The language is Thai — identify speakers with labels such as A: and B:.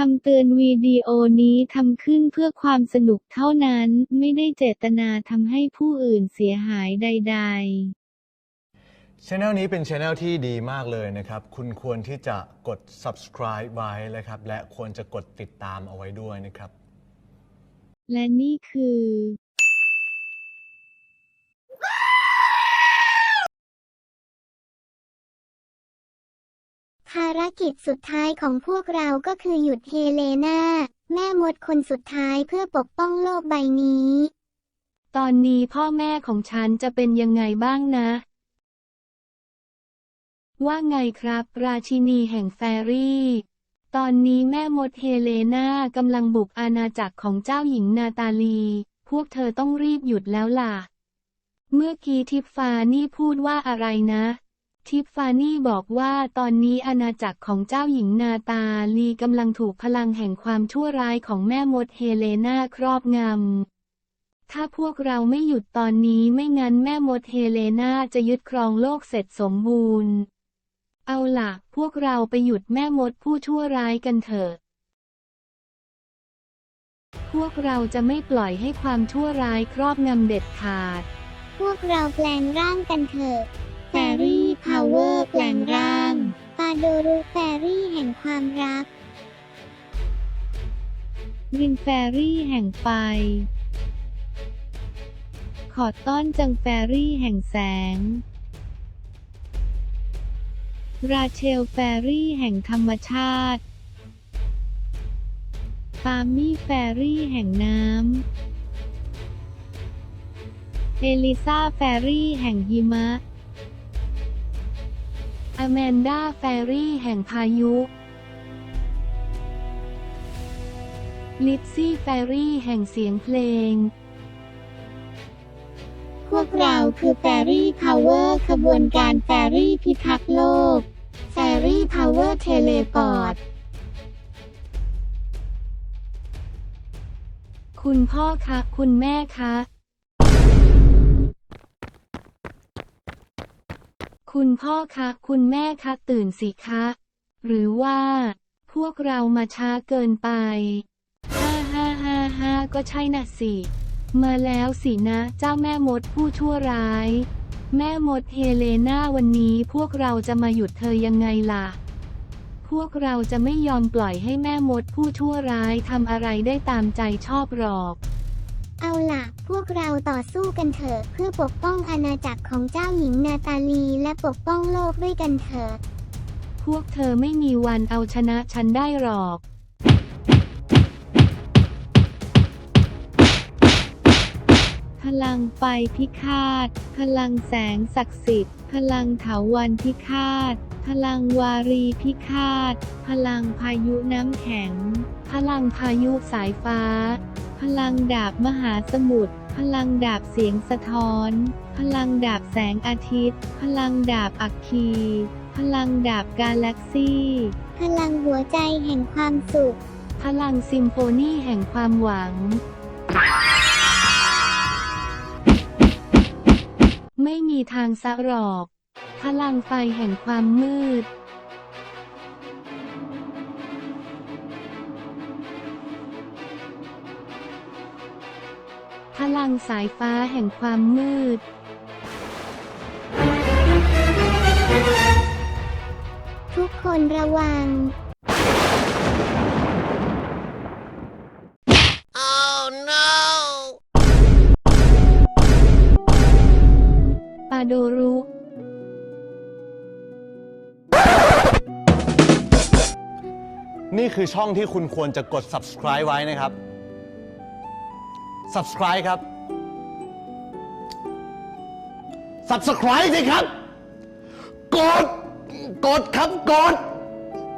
A: คำเตือนวิดีโอนี้ทำขึ้นเพื่อความสนุกเท่านั้น ไม่ได้เจตนาทำให้ผู้อื่นเสียหายใด ๆ
B: ช anel นี้เป็นช anel ที่ดีมากเลยนะครับ คุณควรที่จะกด subscribe ไว้นะครับ และควรจะกดติดตามเอาไว้ด้วยนะครับ
A: และนี่คือ
C: ภารกิจสุดท้ายของพวกเราก็คือหยุดเฮเลนาแม่มดคนสุดท้ายเพื่อปกป้องโลกใบนี้
A: ตอนนี้พ่อแม่ของฉันจะเป็นยังไงบ้างนะ ว่าไงครับ ราชินีแห่งแฟรี่ ตอนนี้แม่มดเฮเลนากำลังบุกอาณาจักรของเจ้าหญิงนาตาลี พวกเธอต้องรีบหยุดแล้วล่ะ เมื่อกี้ทิฟฟานี่พูดว่าอะไรนะ ทิฟฟานี่บอกว่าตอนนี้อาณาจักรของเจ้าหญิงนาตาลีกำลังถูกพลังแห่งความชั่วร้ายของแม่มดเฮเลนาครอบงำ ถ้าพวกเราไม่หยุดตอนนี้ไม่งั้นแม่มดเฮเลนาจะยึดครองโลกเสร็จสมบูรณ์ เอาล่ะ พวกเราไปหยุดแม่มดผู้ชั่วร้ายกันเถอะ พวกเราจะไม่ปล่อยให้ความชั่วร้ายครอบงำเด็ดขาด
C: พวกเราแปลงร่างกันเถอะแฟรี่ พาวเวอร์แปลงร่าง ปาโดรุแฟรี่แห่งความรัก
A: รินแฟรี่แห่งไฟ ขอต้อนจังแฟรี่แห่งแสง ราเชลแฟรี่แห่งธรรมชาติ ปามี่แฟรี่แห่งน้ำ เอลิซาแฟรี่แห่งหิมะ อแมนดาแฟรี่แห่งพายุ ลิซซี่แฟรี่แห่งเสียงเพลง
C: พวกเราคือแฟรี่พาวเวอร์ขบวนการแฟรี่พิทักษ์โลก แฟรี่พาวเวอร์เทเลพอร์ต
A: คุณพ่อคะ คุณแม่คะ คุณพ่อคะ คุณแม่คะ ตื่นสิคะ หรือว่า พวกเรามาช้าเกินไป ฮ่าฮ่าฮ่าฮ่าก็ใช่น่ะสิ มาแล้วสินะ เจ้าแม่มดผู้ชั่วร้าย แม่มดเฮเลนาวันนี้พวกเราจะมาหยุดเธอยังไงล่ะ พวกเราจะไม่ยอมปล่อยให้แม่มดผู้ชั่วร้ายทำอะไรได้ตามใจชอบหรอก
C: เอาล่ะ พวกเราต่อสู้กันเถอะเพื่อปกป้องอาณาจักรของเจ้าหญิงนาตาลีและปกป้องโลกด้วยกันเถิด
A: พวกเธอไม่มีวันเอาชนะฉันได้หรอก พลังไฟพิฆาต พลังแสงศักดิ์สิทธิ์ พลังเถาวันพิฆาต พลังวารีพิฆาต พลังพายุน้ำแข็ง พลังพายุสายฟ้า ลังดาบมหาสมุทร พลังดาบเสียงสะท้อน พลังดาบแสงอาทิตย์ พลังดาบอัคคี พลังดาบกาแล็กซี่
C: พลังหัวใจแห่งความสุข
A: พลังซิมโฟนีแห่งความหวัง ไม่มีทางสะหรอก พลังไฟแห่งความมืด พลังสายฟ้าแห่งความมืด
C: ทุกคนระวัง
A: ปาโดรุ
B: นี่คือช่องที่คุณควรจะกด subscribe ไว้นะครับ subscribe ครับ subscribe สิครับ กด กดครับ กด